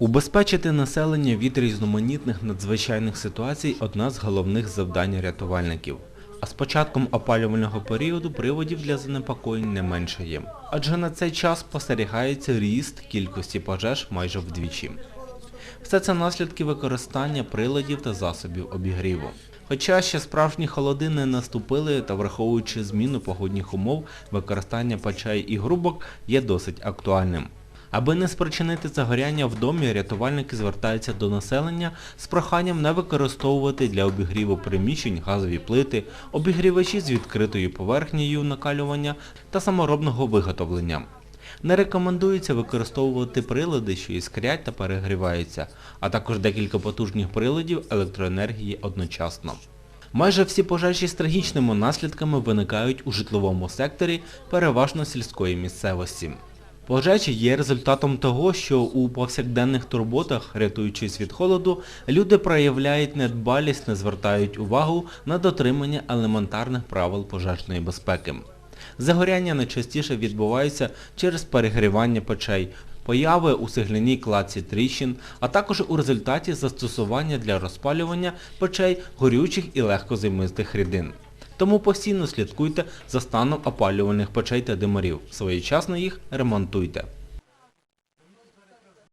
Убезпечити населення від різноманітних надзвичайних ситуацій – одна з головних завдань рятувальників. А з початком опалювального періоду приводів для занепокоєнь не меншає. Адже на цей час спостерігається ріст кількості пожеж майже вдвічі. Все це наслідки використання приладів та засобів обігріву. Хоча ще справжні холоди не наступили та враховуючи зміну погодних умов, використання печей і грубок є досить актуальним. Аби не спричинити загоряння в домі, рятувальники звертаються до населення з проханням не використовувати для обігріву приміщень газові плити, обігрівачі з відкритою поверхнею накалювання та саморобного виготовлення. Не рекомендується використовувати прилади, що іскрять та перегріваються, а також декілька потужних приладів електроенергії одночасно. Майже всі пожежі з трагічними наслідками виникають у житловому секторі, переважно сільської місцевості. Пожежі є результатом того, що у повсякденних турботах, рятуючись від холоду, люди проявляють недбалість, не звертають увагу на дотримання елементарних правил пожежної безпеки. Загоряння найчастіше відбуваються через перегрівання печей, появи у цегляній кладці тріщин, а також у результаті застосування для розпалювання печей горючих і легкозаймистих рідин. Тому постійно слідкуйте за станом опалювальних печей та димарів, своєчасно їх ремонтуйте.